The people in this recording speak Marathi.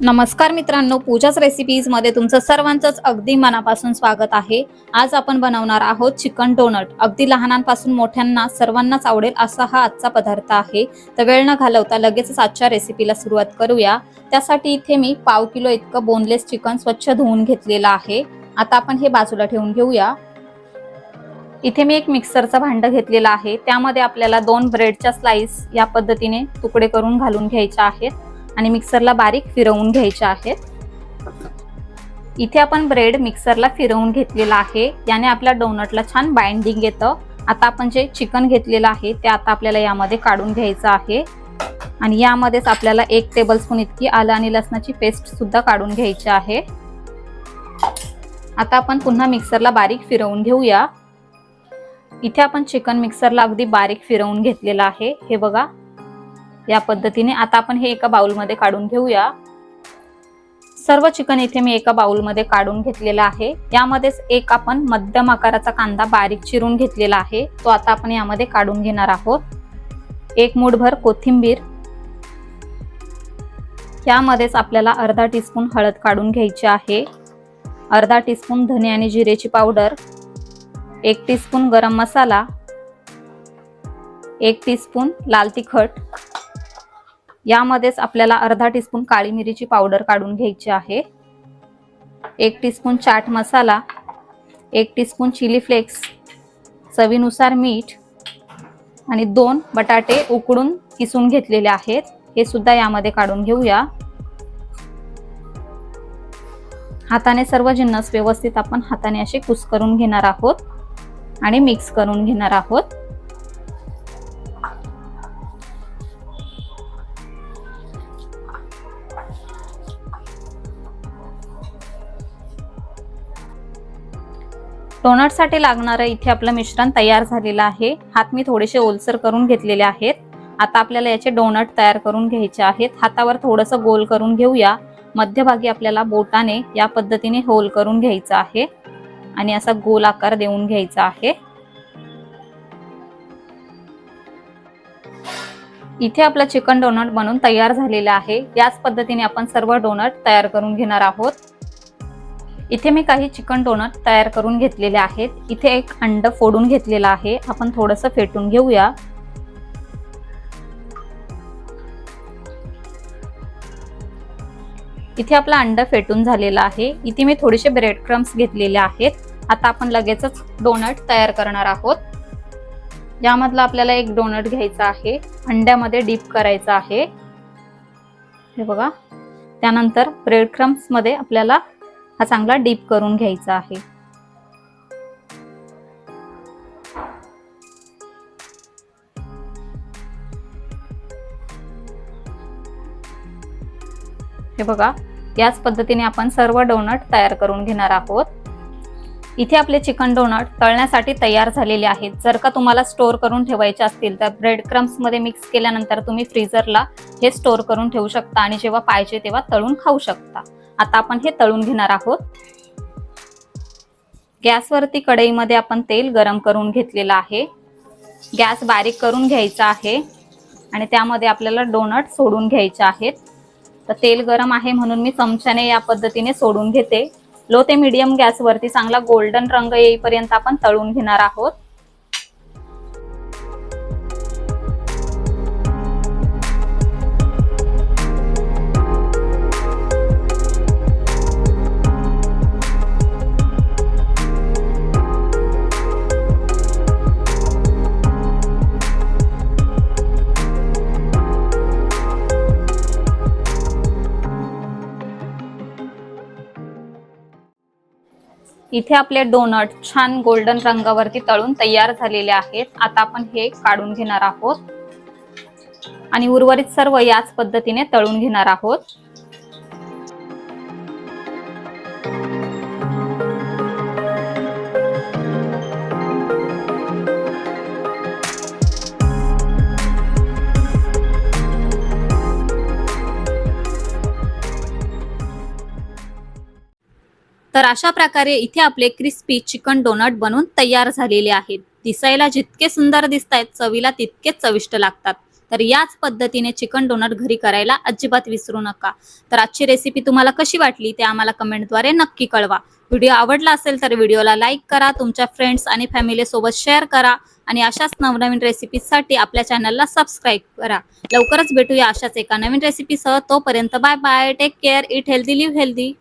नमस्कार मित्रांनो पूजाच रेसिपीजमध्ये तुमचं सर्वांचंच अगदी मनापासून स्वागत आहे. आज आपण बनवणार आहोत चिकन डोनट. अगदी लहानांपासून मोठ्यांना सर्वांनाच आवडेल असा हा आजचा पदार्थ आहे. तर वेळ न घालवता लगेचच आजच्या रेसिपीला सुरुवात करूया. त्यासाठी इथे मी पाव किलो इतकं बोनलेस चिकन स्वच्छ धुवून घेतलेलं आहे. आता आपण हे बाजूला ठेवून घेऊया. इथे मी एक मिक्सरचं भांडं घेतलेलं आहे. त्यामध्ये आपल्याला दोन ब्रेडच्या स्लाइस या पद्धतीने तुकडे करून घालून घ्यायच्या आहेत. आणि मिक्सरला बारीक फिरवून घ्यायचे आहेत. इथे आपण ब्रेड मिक्सरला फिरवून घेतलेला आहे. याने आपल्या डोनटला छान बाइंडिंग येतं. आता आपण जे चिकन घेतलेलं आहे ते आता आपल्याला यामध्ये काढून घ्यायचं आहे. आणि यामध्येच आपल्याला एक टेबलस्पून इतकी आलं आणि लसणाची पेस्ट सुद्धा काढून घ्यायची आहे. आता आपण पुन्हा मिक्सरला बारीक फिरवून घेऊया. इथे आपण चिकन मिक्सरला अगदी बारीक फिरवून घेतलेलं आहे. हे बघा या पद्धतीने. आता आपण हे एका बाउलमध्ये काढून घेऊया. सर्व चिकन इथे मी एका बाउलमध्ये काढून घेतलेला आहे. यामध्येच एक आपण मध्यम आकाराचा कांदा बारीक चिरून घेतलेला आहे. तो आता आपण यामध्ये काढून घेणार आहोत. एक मूठभर कोथिंबीर. यामध्येच आपल्याला अर्धा टीस्पून हळद काढून घ्यायची आहे. अर्धा टीस्पून धने आणि जिरेची पावडर. एक टीस्पून गरम मसाला. एक टीस्पून लाल तिखट. यामध्येच आपल्याला अर्धा टीस्पून काळी मिरीची पावडर काढून घ्यायची आहे. एक टीस्पून चाट मसाला एक टीस्पून चिली फ्लेक्स चवीनुसार मीठ आणि दोन बटाटे उकडून किसून घेतलेले आहेत. हे सुद्धा यामध्ये काढून घेऊया. हाताने सर्व जिन्नस व्यवस्थित आपण हाताने असे कुस करून घेणार आहोत आणि मिक्स करून घेणार आहोत. डोनटसाठी लागणारं इथे आपलं मिश्रण तयार झालेलं आहे. हात मी थोडेसे ओलसर करून घेतलेले आहेत. आता आपल्याला याचे डोनट तयार करून घ्यायचे आहेत. हातावर थोडंसं गोल करून घेऊया. मध्यभागी आपल्याला बोटाने या पद्धतीने होल करून घ्यायचं आहे. आणि असा गोल आकार देऊन घ्यायचा आहे. इथे आपलं चिकन डोनट बनून तयार झालेलं आहे. याच पद्धतीने आपण सर्व डोनट तयार करून घेणार आहोत. इथे मी काही चिकन डोनट तयार करून घेतलेले आहेत. इथे एक अंड फोडून घेतलेलं आहे. आपण थोडंसं फेटून घेऊया. इथे आपला अंड फेटून झालेला आहे. इथे मी थोडेसे ब्रेड क्रम्स घेतलेले आहेत. आता आपण लगेचच डोनट तयार करणार आहोत. यामधला आपल्याला एक डोनट घ्यायचा आहे. अंड्यामध्ये डीप करायचा आहे. हे बघा. त्यानंतर ब्रेड क्रम्समध्ये आपल्याला हा चांगला डीप करून घ्यायचा आहे. हे बघा याच पद्धतीने आपण सर्व डोनट तयार करून घेणार आहोत. इथे आपले चिकन डोनट तळण्यासाठी तयार झालेले आहेत. जर का तुम्हाला स्टोअर करून ठेवायचे असतील तर ब्रेड क्रम्समध्ये मिक्स केल्यानंतर तुम्ही फ्रीजरला हे स्टोअर करून ठेवू शकता आणि जेव्हा पाहिजे तेव्हा तळून खाऊ शकता. आता आपण हे तळून घेणार आहोत. गॅसवरती कढईमध्ये आपण तेल गरम करून घेतलेलं आहे. गॅस बारीक करून घ्यायचा आहे आणि त्यामध्ये आपल्याला डोनट सोडून घ्यायचे आहेत. तर तेल गरम आहे म्हणून मी चमच्याने या पद्धतीने सोडून घेते. लो ते मीडियम गॅसवरती चांगला गोल्डन रंग येईपर्यंत आपण तळून घेणार आहोत. इथे आपले डोनट छान गोल्डन रंगावरती तळून तयार झालेले आहेत. आता आपण हे काढून घेणार आहोत. आणि उर्वरित सर्व याच पद्धतीने तळून घेणार आहोत. तर अशा प्रकारे इथे आपले क्रिस्पी चिकन डोनट बनून तयार झालेले आहेत. दिसायला जितके सुंदर दिसत आहेत चवीला तितकेच चविष्ट लागतात. तर याच पद्धतीने चिकन डोनट घरी करायला अजिबात विसरू नका. तर आजची रेसिपी तुम्हाला कशी वाटली ते आम्हाला कमेंटद्वारे नक्की कळवा. व्हिडिओ आवडला असेल तर व्हिडिओला लाईक करा तुमच्या फ्रेंड्स आणि फॅमिलीसोबत शेअर करा आणि अशाच नवनवीन रेसिपीसाठी आपल्या चॅनलला सबस्क्राईब करा. लवकरच भेटूया अशाच एका नवीन रेसिपीसह तोपर्यंत bye bye take care eat healthy live healthy